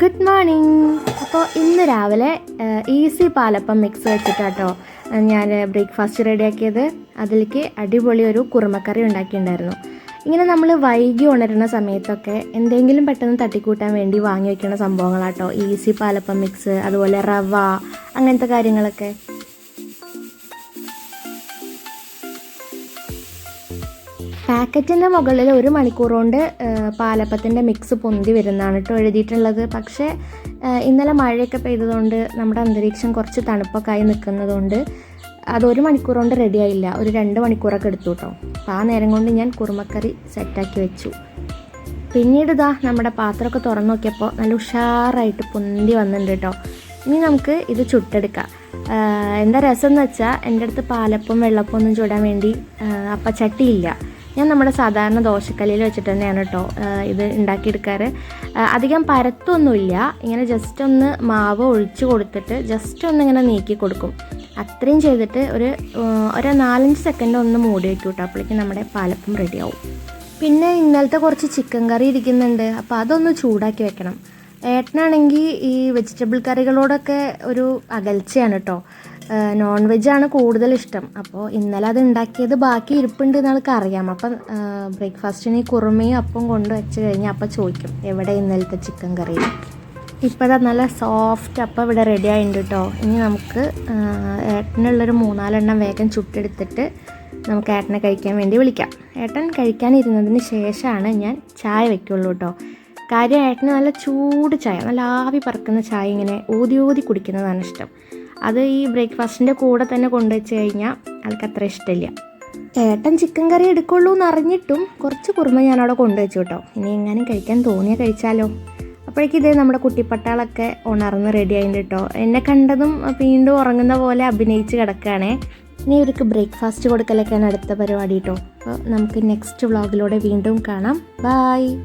Good morning അപ്പോൾ ഇന്ന് രാവിലെ ഈസി പാലപ്പം മിക്സ് വെച്ചിട്ടാട്ടോ ഞാൻ ബ്രേക്ക്ഫാസ്റ്റ് റെഡിയാക്കിയത് അതിലേക്ക് അടിപൊളി ഒരു കുറുമക്കറി ഉണ്ടാക്കിയിട്ടുണ്ടായിരുന്നു. ഇങ്ങനെ നമ്മൾ വൈകി ഉണരുന്ന സമയത്തൊക്കെ എന്തെങ്കിലും പെട്ടെന്ന് തട്ടിക്കൂട്ടാൻ വേണ്ടി വാങ്ങി വയ്ക്കുന്ന സംഭവങ്ങളാട്ടോ. ഈസി പാലപ്പം മിക്സ് അതുപോലെ റവ അങ്ങനത്തെ കാര്യങ്ങളൊക്കെ. പാക്കറ്റിന്റെ മുകളിൽ ഒരു മണിക്കൂർ കൊണ്ട് പാലപ്പത്തിന്റെ മിക്സ് പൊന്തി വരുന്നതാണ് കേട്ടോ എഴുതിയിട്ടുള്ളത്. പക്ഷേ ഇന്നലെ മഴയൊക്കെ പെയ്തതുകൊണ്ട് നമ്മുടെ അന്തരീക്ഷം കുറച്ച് തണുപ്പൊക്കെ ആയി നിൽക്കുന്നതുകൊണ്ട് അത് ഒരു മണിക്കൂർ കൊണ്ട് റെഡിയായില്ല ഒരു രണ്ട് മണിക്കൂറൊക്കെ എടുത്തു കേട്ടോ അപ്പോൾ ആ നേരം കൊണ്ട് ഞാൻ കുറുമക്കറി സെറ്റാക്കി വെച്ചു. പിന്നീട് ഇതാ നമ്മുടെ പാത്രമൊക്കെ തുറന്നു നോക്കിയപ്പോൾ നല്ല ഉഷാറായിട്ട് പൊന്തി വന്നിട്ടുണ്ട് കേട്ടോ ഇനി നമുക്ക് ഇത് ചുട്ടെടുക്കാം. എന്താ രസം എന്ന് വെച്ചാൽ എന്റെ അടുത്ത് പാലപ്പം വെള്ളപ്പം ഒന്നും ചൂടാൻ വേണ്ടി അപ്പം അപ്പച്ചട്ടിയില്ല. ഞാൻ നമ്മുടെ സാധാരണ ദോശക്കല്ലിൽ വെച്ചിട്ട് തന്നെയാണ് കേട്ടോ ഇത് ഉണ്ടാക്കിയെടുക്കാറ്. അധികം പരത്തൊന്നുമില്ല. ഇങ്ങനെ ജസ്റ്റ് ഒന്ന് മാവ് ഒഴിച്ച് കൊടുത്തിട്ട് ജസ്റ്റ് ഒന്ന് ഇങ്ങനെ നീക്കി കൊടുക്കും. അത്രയും ചെയ്തിട്ട് ഒരു ഒരു നാലഞ്ച് സെക്കൻഡ് ഒന്ന് മൂടി വയ്ക്കും കേട്ടോ അപ്പോഴേക്കും നമ്മുടെ പാലപ്പം റെഡിയാവും പിന്നെ ഇന്നലത്തെ കുറച്ച് ചിക്കൻ കറി ഇരിക്കുന്നുണ്ട്. അപ്പോൾ അതൊന്ന് ചൂടാക്കി വെക്കണം. ഏട്ടനാണെങ്കിൽ ഈ വെജിറ്റബിൾ കറികളോടൊക്കെ ഒരു അകൽച്ചയാണ് കേട്ടോ നോൺ വെജാണ് കൂടുതൽ ഇഷ്ടം അപ്പോൾ ഇന്നലെ അത് ഉണ്ടാക്കിയത് ബാക്കി ഇരിപ്പുണ്ട് എന്ന് ആൾക്ക് അറിയാം. അപ്പം ബ്രേക്ക്ഫാസ്റ്റിന് ഈ കുറുമയും അപ്പം കൊണ്ട് വെച്ച് കഴിഞ്ഞാൽ അപ്പം ചോദിക്കും എവിടെ ഇന്നലത്തെ ചിക്കൻ കറി? ഇപ്പോഴാ നല്ല സോഫ്റ്റ് അപ്പം ഇവിടെ റെഡി ആയിട്ടുണ്ട് കേട്ടോ ഇനി നമുക്ക് ഏട്ടനുള്ളൊരു മൂന്നാലെണ്ണം വേഗം ചുട്ടെടുത്തിട്ട് നമുക്ക് ഏട്ടനെ കഴിക്കാൻ വേണ്ടി വിളിക്കാം. ഏട്ടൻ കഴിക്കാനിരുന്നതിന് ശേഷമാണ് ഞാൻ ചായ വെക്കുള്ളൂ കേട്ടോ കാര്യം ഏട്ടന് നല്ല ചൂട് ചായ നല്ല ആവി പറക്കുന്ന ചായ ഇങ്ങനെ ഊതി ഊതി കുടിക്കുന്നതാണ് ഇഷ്ടം. അത് ഈ ബ്രേക്ക്ഫാസ്റ്റിന്റെ കൂടെ തന്നെ കൊണ്ടുവച്ച് കഴിഞ്ഞാൽ ആൾക്ക് അത്ര ഇഷ്ടമില്ല. ഏട്ടൻ ചിക്കൻ കറി എടുക്കുള്ളൂ എന്ന് അറിഞ്ഞിട്ടും കുറച്ച് കുറുമ ഞാൻ അവിടെ കൊണ്ടുവച്ചു കേട്ടോ. ഇനി എങ്ങാനും കഴിക്കാൻ തോന്നിയാൽ കഴിച്ചാലോ. അപ്പോഴേക്കും ഇതേ നമ്മുടെ കുട്ടിപ്പട്ടാളൊക്കെ ഉണർന്ന് റെഡി ആയിട്ട് കേട്ടോ. എന്നെ കണ്ടതും വീണ്ടും ഉറങ്ങുന്ന പോലെ അഭിനയിച്ച് കിടക്കുകയാണേ. ഇനി ഇവർക്ക് ബ്രേക്ക്ഫാസ്റ്റ് കൊടുക്കലൊക്കെയാണ് അടുത്ത പരിപാടി കേട്ടോ. അപ്പോൾ നമുക്ക് നെക്സ്റ്റ് വ്ളോഗിലൂടെ വീണ്ടും കാണാം. ബായ്